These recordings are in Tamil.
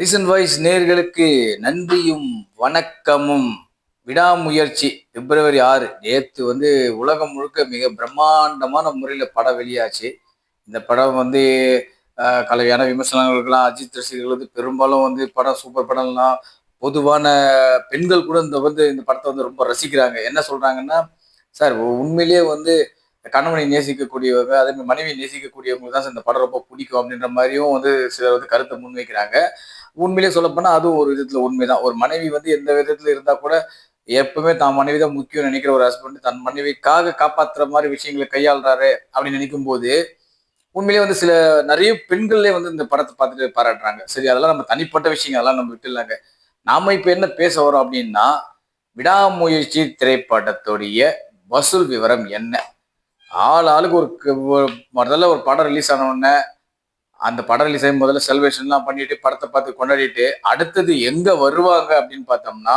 ரீசன்ட் வாய்ஸ் நேர்களுக்கு நன்றியும் வணக்கமும். விடாமுயற்சி பிப்ரவரி ஆறு. நேற்று வந்து உலகம் முழுக்க மிக பிரம்மாண்டமான முறையில் படம் வெளியாச்சு. இந்த படம் வந்து கலவையான விமர்சனங்களுக்கெல்லாம் அஜித் ரசிகர்கள் வந்து பெரும்பாலும் வந்து படம் சூப்பர் படம்லாம் பொதுவான பெண்கள் கூட இந்த வந்து இந்த படத்தை வந்து ரொம்ப ரசிக்கிறாங்க. என்ன சொல்கிறாங்கன்னா சார் உண்மையிலேயே வந்து கணவனை நேசிக்கக்கூடியவங்க அதே மாதிரி மனைவியை நேசிக்கக்கூடியவங்க தான் சார் இந்த படம் ரொம்ப பிடிக்கும் அப்படின்ற மாதிரியும் வந்து சிலர் வந்து கருத்தை முன்வைக்கிறாங்க. உண்மையிலேயே சொல்லப்போனால் அதுவும் ஒரு விதத்தில் உண்மைதான். ஒரு மனைவி வந்து எந்த விதத்தில் இருந்தால் கூட எப்பவுமே தான் மனைவி தான் முக்கியம் நினைக்கிற ஒரு ஹஸ்பண்ட் தன் மனைவிக்காக காப்பாற்றுற மாதிரி விஷயங்களை கையாளுறாரு அப்படின்னு நினைக்கும் போது உண்மையிலேயே வந்து சில நிறைய பெண்களே வந்து இந்த படத்தை பார்த்துட்டு பாராட்டுறாங்க. சரி அதெல்லாம் நம்ம தனிப்பட்ட விஷயங்கள் அதெல்லாம் நம்ம விட்டுலாங்க நாம இப்போ என்ன பேச வரோம் அப்படின்னா விடாமுயற்சி திரைப்படத்துடைய வசூல் விவரம் என்ன? ஆள் ஆளுக்கு ஒரு முதல்ல ஒரு படம் ரிலீஸ் ஆன உடனே அந்த படம் ரிலீஸ் ஆகி முதல்ல செலிப்ரேஷன்லாம் பண்ணிட்டு படத்தை பார்த்து கொண்டாடிட்டு அடுத்தது எங்க வருவாங்க அப்படின்னு பார்த்தோம்னா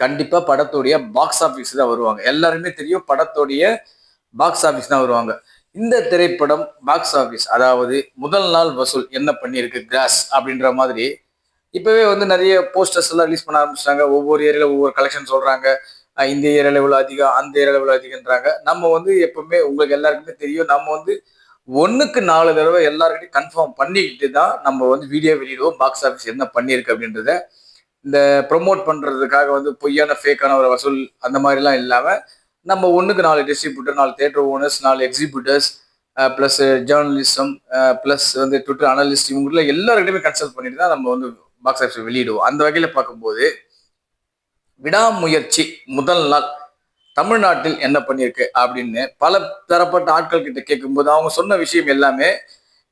கண்டிப்பா படத்துடைய பாக்ஸ் ஆஃபீஸ் தான் வருவாங்க. எல்லாருமே தெரியும் படத்துடைய பாக்ஸ் ஆஃபீஸ் தான் வருவாங்க. இந்த திரைப்படம் பாக்ஸ் ஆஃபீஸ் அதாவது முதல் நாள் வசூல் என்ன பண்ணியிருக்கு கிராஸ் அப்படின்ற மாதிரி இப்போவே வந்து நிறைய போஸ்டர்ஸ் எல்லாம் ரிலீஸ் பண்ண ஆரம்பிச்சிட்டாங்க. ஒவ்வொரு ஏரியாவில் ஒவ்வொரு கலெக்ஷன் சொல்கிறாங்க இந்த ஏரியாவில் எவ்வளோ அதிகம் அந்த ஏரியாவில் எவ்வளோ அதிகம்ன்றாங்க. நம்ம வந்து எப்பவுமே உங்களுக்கு எல்லாருக்குமே தெரியும் நம்ம வந்து ஒன்றுக்கு நாலு தடவை எல்லாருக்கிட்டையும் கன்ஃபார்ம் பண்ணிக்கிட்டு தான் நம்ம வந்து வீடியோ வெளியிடுவோம் பாக்ஸ் ஆஃபீஸ் என்ன பண்ணியிருக்கு அப்படின்றத. இந்த ப்ரொமோட் பண்ணுறதுக்காக வந்து பொய்யான ஃபேக்கான ஒரு வசூல் அந்த மாதிரிலாம் இல்லாமல் நம்ம ஒன்றுக்கு நாலு டிஸ்ட்ரிபியூட்டர் நாலு தேட்டர் ஓனர்ஸ் நாலு எக்ஸிபியூட்டர்ஸ் ப்ளஸ் ஜேர்னலிசம் ப்ளஸ் வந்து ட்விட்டர் அனலிஸ்ட் இவங்கள எல்லாருக்கிட்டையுமே கன்சல்ட் பண்ணிட்டு தான் நம்ம வந்து பாக்ஸ் ஆஃபீஸ் வெளியிடுவோம். அந்த வகையில் பார்க்கும்போது விடாமுயற்சி முதல் நாள் தமிழ்நாட்டில் என்ன பண்ணியிருக்கு அப்படின்னு பல தரப்பட்ட ஆட்கள் கிட்ட கேட்கும்போது அவங்க சொன்ன விஷயம் எல்லாமே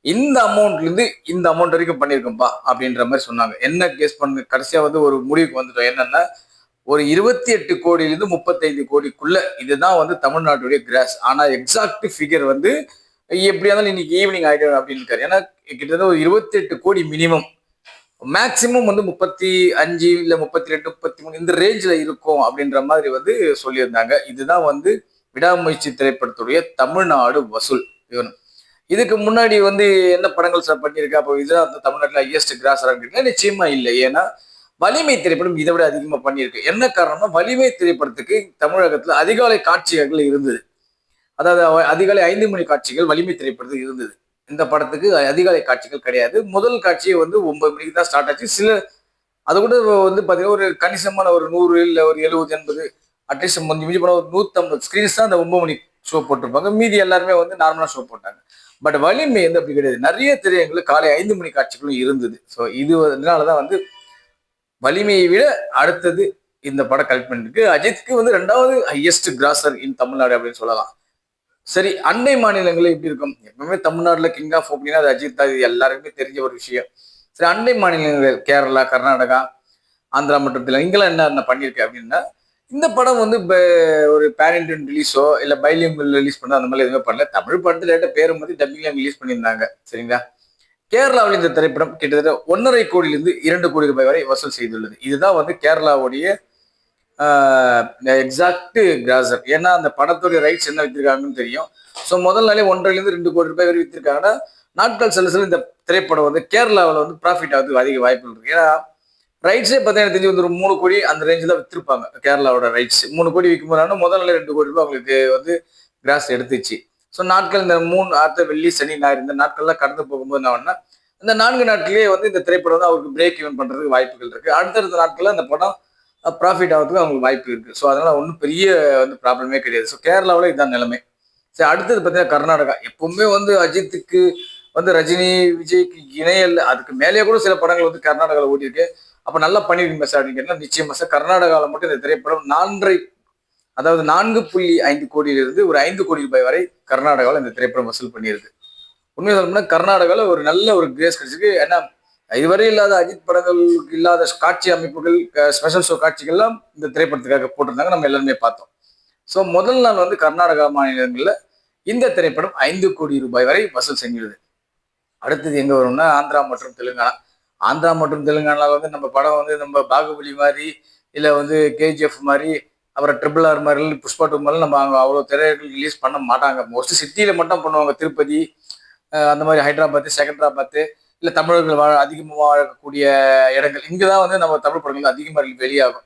இந்த அமௌண்ட்லேருந்து இந்த அமௌண்ட் வரைக்கும் பண்ணியிருக்கோம்ப்பா அப்படின்ற மாதிரி சொன்னாங்க. என்ன கேஸ் பண்ணு கடைசியாக வந்து ஒரு முடிவுக்கு வந்துட்டோம். என்னன்னா ஒரு இருபத்தி எட்டு கோடியிலிருந்து முப்பத்தைந்து கோடிக்குள்ள இதுதான் வந்து தமிழ்நாட்டுடைய கிராஸ் ஆனால் எக்ஸாக்ட் ஃபிகர் வந்து எப்படியா இருந்தாலும் இன்னைக்கு ஈவினிங் ஆகிடும் அப்படின்னு இருக்காரு. ஏன்னா கிட்டத்தட்ட ஒரு இருபத்தி எட்டு கோடி மினிமம் மேக்சிமம் வந்து முப்பத்தி அஞ்சு இல்ல முப்பத்தி ரெண்டு முப்பத்தி மூணு இந்த ரேஞ்சில் இருக்கும் அப்படின்ற மாதிரி வந்து சொல்லியிருந்தாங்க. இதுதான் வந்து விடாமுயற்சி திரைப்படத்துடைய தமிழ்நாடு வசூல். இவன். இதுக்கு முன்னாடி வந்து என்ன படங்கள் சார் பண்ணியிருக்கா? அப்போ இதுதான் அந்த தமிழ்நாட்டில் ஹையஸ்ட் கிராஸ் கேட்டீங்கன்னா நிச்சயமா இல்லை. ஏன்னா வலிமை திரைப்படம் இதை விட அதிகமாக பண்ணியிருக்கு. என்ன காரணம்னா வலிமை திரைப்படத்துக்கு தமிழகத்தில் அதிகாலை காட்சிகள் இருந்தது. அதாவது அதிகாலை ஐந்து மணி காட்சிகள் வலிமை திரைப்படத்துக்கு இருந்தது. இந்த படத்துக்கு அதிகாலை காட்சிகள் கிடையாது. முதல் காட்சியை வந்து ஒன்பது மணிக்கு தான் ஸ்டார்ட் ஆச்சு. சில அது கூட வந்து பார்த்தீங்கன்னா ஒரு கணிசமான ஒரு நூறு இல்லை ஒரு எழுபது எண்பது அட்லீஸ்ட் கொஞ்சம் மிஞ்சி போனால் ஒரு நூற்றம்பது ஸ்க்ரீன்ஸ் தான் அந்த ஒன்பது மணி ஷோ போட்டிருப்பாங்க. மீதி எல்லாருமே வந்து நார்மலாக ஷோ போட்டாங்க. பட் வலிமை வந்து அப்படி கிடையாது. நிறைய திரையங்களுக்கு காலை ஐந்து மணி காட்சிகளும் இருந்தது. ஸோ இது அதனாலதான் வந்து வலிமையை விட அடுத்தது இந்த படம் கலெக்ட் பண்ணிருக்கு அஜித்க்கு வந்து ரெண்டாவது ஹையஸ்ட் கிராசர் இன் தமிழ்நாடு அப்படின்னு சொல்லலாம். சரி அண்டை மாநிலங்களில் எப்படி இருக்கும்? எப்பவுமே தமிழ்நாட்டில் கிங் ஆஃப் அப்படின்னா அது அஜித் இது எல்லாருக்குமே தெரிஞ்ச ஒரு விஷயம். சரி அண்டை மாநிலங்கள் கேரளா கர்நாடகா ஆந்திரா மற்றும் தெலுங்கு இங்கெல்லாம் என்ன பண்ணியிருக்கேன் அப்படின்னா இந்த படம் வந்து ஒரு பேரண்டன் ரிலீஸோ இல்லை பைலியங்கள் ரிலீஸ் பண்ணோ அந்த மாதிரி எதுவுமே பண்ணல. தமிழ் படத்தில் லேட்டா பேரை மாதிரி டப்பிங்லாம் ரிலீஸ் பண்ணியிருந்தாங்க. சரிங்களா? கேரளாவில் இந்த திரைப்படம் கிட்டத்தட்ட ஒன்றரை கோடியிலிருந்து இரண்டு கோடி ரூபாய் வரை வசூல் செய்துள்ளது. இதுதான் வந்து கேரளாவுடைய எக்ஸாக்ட் கிராசர் ஏன்னா அந்த படத்துடைய ரைட்ஸ் என்ன வித்திருக்காங்கன்னு தெரியும். ஸோ முதல் நாளே ஒன்றரைலேருந்து ரெண்டு கோடி ரூபாய் வரை வித்திருக்காங்கன்னா நாட்கள் சில சில இந்த திரைப்படம் வந்து கேரளாவில் வந்து ப்ராஃபிட் ஆகுது அதிக வாய்ப்புகள் இருக்கு. ஏன்னா ரைட்ஸே பார்த்தீங்கன்னா தெரிஞ்சு வந்து ஒரு மூணு கோடி அந்த ரேஞ்சில் வித்திருப்பாங்க. கேரளாவோட ரைட்ஸ் மூணு கோடி விற்கும் போது முதல் நாளே ரெண்டு கோடி ரூபாய் அவங்களுக்கு வந்து கிராஸ் எடுத்துச்சு. ஸோ நாட்கள் இந்த மூணு அடுத்த வெள்ளி சனி ஞாயிறு இந்த நாட்கள்லாம் கடந்து போகும்போது என்ன ஆகும்னா இந்த நான்கு நாட்களே வந்து இந்த திரைப்படம் வந்து அவருக்கு பிரேக் ஈவன் பண்ணுறதுக்கு வாய்ப்புகள் இருக்குது அடுத்தடுத்த நாட்களில் அந்த படம் ப்ராஃபிட் ஆகிறதுக்கு அவங்களுக்கு வாய்ப்பு இருக்குது ஸோ அதனால் ஒன்றும் பெரிய வந்து ப்ராப்ளமே கிடையாது. ஸோ கேரளாவில் இதுதான் நிலைமை. சரி அடுத்தது பார்த்தீங்கன்னா கர்நாடகா. எப்பவுமே வந்து அஜித்துக்கு வந்து ரஜினி விஜய்க்கு இணையல் அதுக்கு மேலேயே கூட சில படங்கள் வந்து கர்நாடகாவில் ஓடிருக்கு அப்போ நல்லா பண்ணிருக்கீங்க சார் அப்படின்னு கேட்டா நிச்சயமா சார். கர்நாடகாவில் மட்டும் இந்த திரைப்படம் நான்கரை அதாவது நான்கு புள்ளி ஐந்து கோடியிலிருந்து ஒரு ஐந்து கோடி ரூபாய் வரை கர்நாடகாவில் இந்த திரைப்படம் வசூல் பண்ணியிருக்கு. உண்மையை சொல்லணும்னா கர்நாடகாவில் ஒரு நல்ல ஒரு கிரேஸ் கிடைச்சிருக்கு. ஏன்னா இதுவரை இல்லாத அஜித் படங்களுக்கு இல்லாத காட்சி அமைப்புகள் ஸ்பெஷல் ஷோ காட்சிகள்லாம் இந்த திரைப்படத்துக்காக போட்டிருந்தாங்க. நம்ம எல்லாருமே பார்த்தோம். ஸோ முதல் நாள் வந்து கர்நாடகா மாநிலங்களில் இந்த திரைப்படம் ஐந்து கோடி ரூபாய் வரை வசூல் செஞ்சிருது. அடுத்தது எங்கே வரும்னா ஆந்திரா மற்றும் தெலுங்கானா. ஆந்திரா மற்றும் தெலுங்கானால வந்து நம்ம படம் வந்து நம்ம பாகுபலி மாதிரி இல்லை வந்து கேஜிஎஃப் மாதிரி அப்புறம் ட்ரிபிள் ஆர் மாதிரி புஷ்பா டூ மாதிரி நம்ம அங்கே அவ்வளோ திரையர்கள் ரிலீஸ் பண்ண மாட்டாங்க. மோஸ்ட்லி சிட்டியில் மட்டும் பண்ணுவாங்க. திருப்பதி அந்த மாதிரி ஹைதராபாத் செகண்ட்ராபாத்து இல்லை தமிழர்கள் வாழ அதிகமாக வாழக்கூடிய இடங்கள். இங்கே தான் வந்து நம்ம தமிழ் படங்கள் அதிகமாக வெளியாகும்.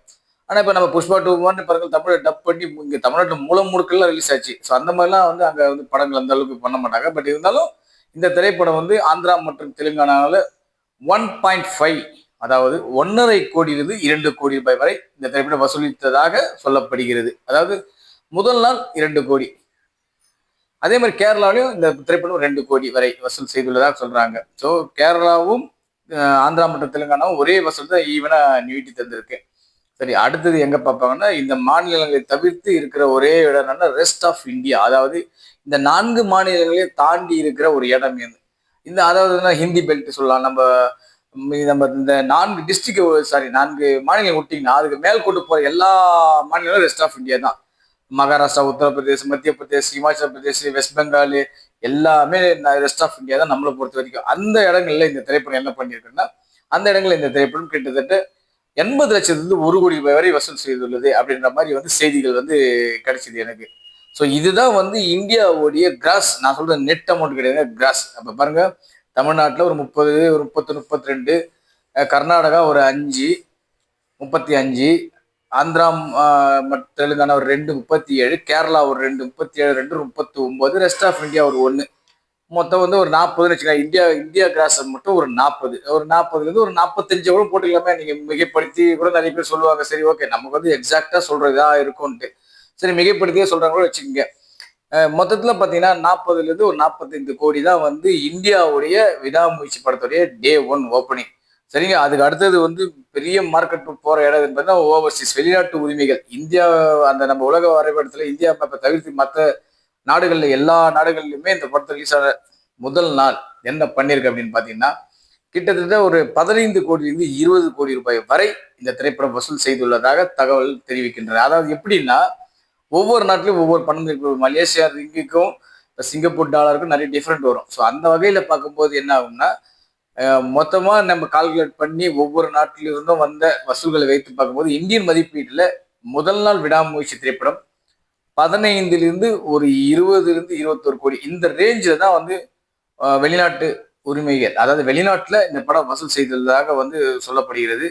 ஆனால் இப்போ நம்ம புஷ்பா டூ மாதிரி படங்கள் தமிழை டப் பண்ணி இங்கே தமிழ்நாட்டு மூலம் முழுக்கெல்லாம் ரிலீஸ் ஆச்சு. ஸோ அந்த மாதிரிலாம் வந்து அங்கே வந்து படங்கள் அந்த அளவுக்கு பண்ண மாட்டாங்க. பட் இருந்தாலும் இந்த திரைப்படம் வந்து ஆந்திரா மற்றும் தெலுங்கானாவில் ஒன் பாயிண்ட் ஃபைவ் அதாவது ஒன்றரை கோடியிலிருந்து இரண்டு கோடி ரூபாய் வரை இந்த திரைப்படம் வசூலித்ததாக சொல்லப்படுகிறது. அதாவது முதல் நாள் இரண்டு கோடி. அதே மாதிரி கேரளாவிலையும் இந்த திரைப்படம் ரெண்டு கோடி வரை வசூல் செய்துள்ளதாக சொல்றாங்க. ஸோ கேரளாவும் ஆந்திரா மற்றும் தெலுங்கானாவும் ஒரே வசூல் தான் ஈவனா நீட்டி தந்திருக்கு. சரி அடுத்தது எங்க பார்ப்பாங்கன்னா இந்த மாநிலங்களை தவிர்த்து இருக்கிற ஒரே இடம் என்னன்னா ரெஸ்ட் ஆஃப் இந்தியா அதாவது இந்த நான்கு மாநிலங்களையும் தாண்டி இருக்கிற ஒரு இடம் இது. இந்த அதாவது ஹிந்தி பெல்ட் சொல்லலாம். நம்ம நம்ம இந்த நான்கு டிஸ்ட்ரிக்ட் சாரி நான்கு மாநிலம் விட்டிங்கன்னா அதுக்கு மேல் கொண்டு போற எல்லா மாநிலங்களும் ரெஸ்ட் ஆஃப் இந்தியா தான். மகாராஷ்டிரா உத்தரப்பிரதேஷ் மத்திய பிரதேஷ் இமாச்சல பிரதேஷ் வெஸ்ட் பெங்கால் எல்லாமே ரெஸ்ட் ஆஃப் இந்தியா தான் நம்மளை பொறுத்த வரைக்கும். அந்த இடங்கள்ல இந்த திரைப்படம் என்ன பண்ணியிருக்குன்னா அந்த இடங்களில் இந்த திரைப்படம் கிட்டத்தட்ட எண்பது லட்சத்துலேருந்து ஒரு கோடி ரூபாய் வரை வசூல் செய்துள்ளது அப்படின்ற மாதிரி வந்து செய்திகள் வந்து கிடைச்சிது எனக்கு. ஸோ இதுதான் வந்து இந்தியாவுடைய கிராஸ் நான் சொல்ற நெட் அமௌண்ட் கிடையாது கிராஸ் அப்போ பாருங்க தமிழ்நாட்டில் ஒரு முப்பது ஒரு முப்பத்து முப்பத்தி ரெண்டு கர்நாடகா ஒரு அஞ்சு முப்பத்தி அஞ்சு ஆந்திரா தெலுங்கானா ஒரு ரெண்டு முப்பத்தி ஏழு கேரளா ஒரு ரெண்டு முப்பத்தி ஏழு ரெண்டு முப்பத்தி ஒன்பது ரெஸ்ட் ஆஃப் இந்தியா ஒரு ஒன்று மொத்தம் வந்து ஒரு நாற்பதுன்னு வச்சுக்கலாம் இந்தியா இந்தியா கிராஸ் மட்டும் ஒரு நாற்பது. ஒரு நாற்பதுலேருந்து ஒரு நாற்பத்தஞ்சு கூட போட்டுக்கலாமே. நீங்கள் மிகைப்படுத்தி கூட நிறைய பேர் சொல்லுவாங்க. சரி ஓகே நமக்கு வந்து எக்ஸாக்டாக சொல்கிறதா இருக்கும்ன்ட்டு. சரி மிகைப்படுத்தியே சொல்கிறாங்க கூட வச்சுக்கோங்க. மொத்தத்தில் பார்த்தீங்கன்னா நாற்பதுலேருந்து ஒரு நாற்பத்தைந்து கோடி தான் வந்து இந்தியாவுடைய விடாமுயற்சி படத்துடைய டே ஒன் ஓப்பனிங் சரிங்க அதுக்கு அடுத்தது வந்து பெரிய மார்க்கெட் போற இடம் பார்த்தீங்கன்னா ஓவர்சீஸ் வெளிநாட்டு உரிமைகள். இந்தியா அந்த நம்ம உலக வரைபடத்துல இந்தியா இப்போ தவிர்த்து மற்ற நாடுகள்ல எல்லா நாடுகள்லையுமே இந்த படத்தை ரிலீஸ் ஆன முதல் நாள் என்ன பண்ணிருக்கு அப்படின்னு பாத்தீங்கன்னா கிட்டத்தட்ட ஒரு பதினைந்து கோடியிலிருந்து இருபது கோடி ரூபாய் வரை இந்த திரைப்படம் வசூல் செய்துள்ளதாக தகவல் தெரிவிக்கின்றன. அதாவது எப்படின்னா ஒவ்வொரு நாட்டிலும் ஒவ்வொரு பணம் இருக்கு. மலேசியா ரிங்குக்கும் இப்ப சிங்கப்பூர் டாலருக்கும் நிறைய டிஃப்ரெண்ட் வரும். ஸோ அந்த வகையில் பார்க்கும்போது என்ன ஆகும்னா மொத்தமாக நம்ம கால்குலேட் பண்ணி ஒவ்வொரு நாட்டிலிருந்தும் வந்த வசூல்களை வைத்து பார்க்கும்போது இந்தியன் மதிப்பீட்டில் முதல் நாள் விடாமுயற்சி திரைப்படம் பதினைந்திலிருந்து ஒரு இருபதுலேருந்து இருபத்தொரு கோடி. இந்த ரேஞ்சில் தான் வந்து வெளிநாட்டு உரிமைகள் அதாவது வெளிநாட்டில் இந்த படம் வசூல் செய்ததாக வந்து சொல்லப்படுகிறது.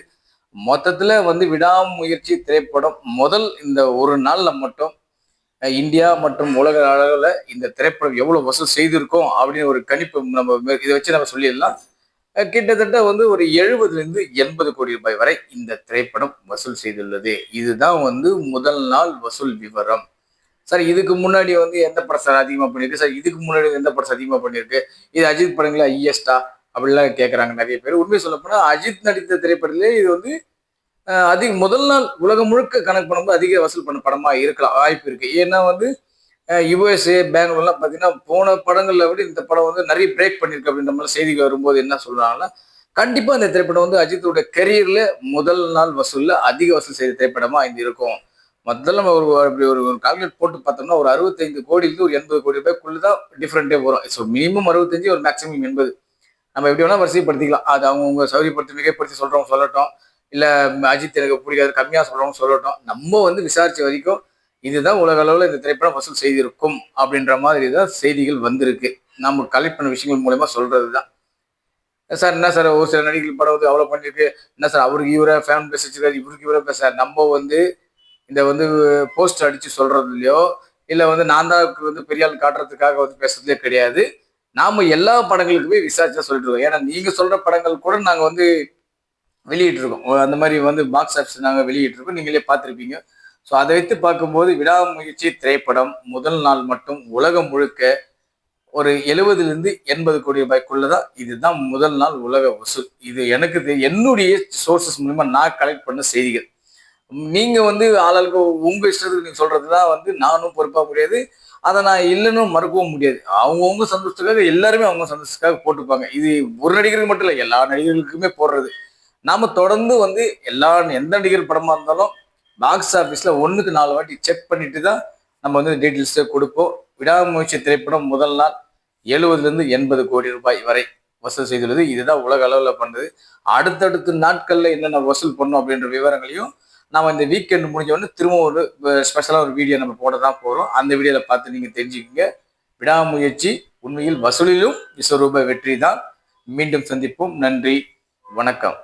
மொத்தத்தில் வந்து விடாமுயற்சி திரைப்படம் முதல் இந்த ஒரு நாளில் மட்டும் இந்தியா மற்றும் உலக அளவில் இந்த திரைப்படம் எவ்வளோ வசூல் செய்திருக்கோம் அப்படின்னு ஒரு கணிப்பு நம்ம இதை வச்சு நம்ம சொல்லிடலாம். கிட்டத்தட்ட வந்து ஒரு எழுபதுலேருந்து எண்பது கோடி ரூபாய் வரை இந்த திரைப்படம் வசூல் செய்துள்ளது. இதுதான் வந்து முதல் நாள் வசூல் விவரம். சார் இதுக்கு முன்னாடி வந்து எந்த படம் சார் அதிகமாக பண்ணியிருக்கு? சார் இதுக்கு முன்னாடி எந்த படம் அதிகமாக பண்ணியிருக்கு? இது அஜித் படங்களா ஐஎஸ்டா அப்படிலாம் கேட்குறாங்க நிறைய பேர். உண்மையை சொல்லப்போனால் அஜித் நடித்த திரைப்படத்திலே இது வந்து அதிக முதல் நாள் உலகம் முழுக்க கணக்கு பண்ணும்போது அதிக வசூல் பண்ண படமாக இருக்கலாம். வாய்ப்பு இருக்குது ஏன்னா வந்து யுஎஸ்ஏ பெங்களூர்லாம் பார்த்தீங்கன்னா போன படங்களில் விட இந்த படம் வந்து நிறைய பிரேக் பண்ணியிருக்கு அப்படின்ற மாதிரி செய்திகள் வரும்போது என்ன சொல்கிறாங்கன்னா கண்டிப்பாக இந்த திரைப்படம் வந்து அஜித்தோட கெரியரில் முதல் நாள் வசூலில் அதிக வசூல் செய்த திரைப்படமாக இது இருக்கும். முதல்ல நம்ம ஒரு அப்படி ஒரு கால்குலேட் போட்டு பார்த்தோம்னா ஒரு அறுபத்தைந்து கோடியிலிருந்து ஒரு எண்பது கோடி ரூபாய்க்குள்ள தான் டிஃப்ரெண்டே வரும். ஸோ மினிமம் அறுபத்தஞ்சு ஒரு மேக்ஸிமம் எண்பது. நம்ம எப்படி வேணால் வரிசைப்படுத்திக்கலாம். அது அவங்கவுங்க சௌரியப்படுத்தி மிகைப்படுத்தி சொல்கிறவங்க சொல்லட்டும். இல்லை அஜித் எனக்கு பிடிக்காது கம்மியாக சொல்கிறவங்க சொல்லட்டும். நம்ம வந்து விசாரித்த வரைக்கும் இதுதான் உலக அளவில் இந்த திரைப்படம் வசூல் செய்திருக்கும் அப்படின்ற மாதிரி தான் செய்திகள் வந்திருக்கு. நம்ம கலெக்ட் பண்ண விஷயங்கள் மூலயமா சொல்கிறது தான் சார் என்ன சார் ஒரு சில நடிகர்கள் படம் வந்து அவ்வளோ பண்ணியிருக்கு என்ன சார் அவருக்கு இவரை ஃபேன் பேச வச்சுருக்காரு இவருக்கு இவரை பேச நம்ம வந்து இந்த வந்து போஸ்ட் அடித்து சொல்கிறதுலையோ இல்லையோ இல்லை வந்து நான் தான் வந்து பெரிய ஆள் காட்டுறதுக்காக வந்து பேசுறதுலே கிடையாது. நாம் எல்லா படங்களுக்குமே விசாரிச்சா சொல்லிட்டு இருக்கோம். ஏன்னா நீங்கள் சொல்கிற படங்கள் கூட நாங்கள் வந்து வெளியிட்டிருக்கோம். அந்த மாதிரி வந்து பாக்ஸ் ஆஃபீஸ் நாங்கள் வெளியிட்டிருக்கோம். நீங்களே பார்த்துருப்பீங்க. ஸோ அதை வைத்து பார்க்கும்போது விடாமுயற்சி திரைப்படம் முதல் நாள் மட்டும் உலகம் முழுக்க ஒரு எழுபதுலேருந்து எண்பது கோடி ரூபாய்க்குள்ள தான் இதுதான் முதல் நாள் உலக வசூல். இது எனக்கு என்னுடைய சோர்சஸ் மூலிமா நான் கலெக்ட் பண்ண செய்திகள். நீங்கள் வந்து ஆளாளுக்கு உங்கள் இஷ்டத்துக்கு நீங்கள் சொல்கிறது தான் வந்து நானும் பொறுப்பாக முடியாது. அதை நான் இல்லைன்னு மறுக்கவும் முடியாது. அவங்கவுங்க சந்தோஷத்துக்காக எல்லாருமே அவங்க சந்தோஷத்துக்காக போட்டுப்பாங்க. இது ஒரு நடிகருக்கு மட்டும் இல்லை எல்லா நடிகர்களுக்குமே போடுறது. நாம் தொடர்ந்து வந்து எல்லா எந்த நடிகர் படமாக இருந்தாலும் பாக்ஸ் ஆஃபீஸில் ஒன்றுக்கு நாலு வாட்டி செக் பண்ணிட்டு தான் நம்ம வந்து டீட்டெயில்ஸை கொடுப்போம். விடாமுயற்சி திரைப்படம் முதல் நாள் எழுபதுலேருந்து எண்பது கோடி ரூபாய் வரை வசூல் செய்துள்ளது. இதுதான் உலக அளவில் பண்ணுது. அடுத்தடுத்த நாட்களில் என்னென்ன வசூல் பண்ணும் அப்படின்ற விவரங்களையும் நம்ம இந்த வீக்கெண்ட் முடிஞ்ச உடனே திரும்ப ஒரு ஸ்பெஷலாக ஒரு வீடியோ நம்ம போட தான் போகிறோம் அந்த வீடியோவில் பார்த்து நீங்கள் தெரிஞ்சுக்கோங்க. விடாமுயற்சி உண்மையில் வசூலிலும் விஸ்வரூப வெற்றி தான் மீண்டும் சந்திப்போம். நன்றி. வணக்கம்.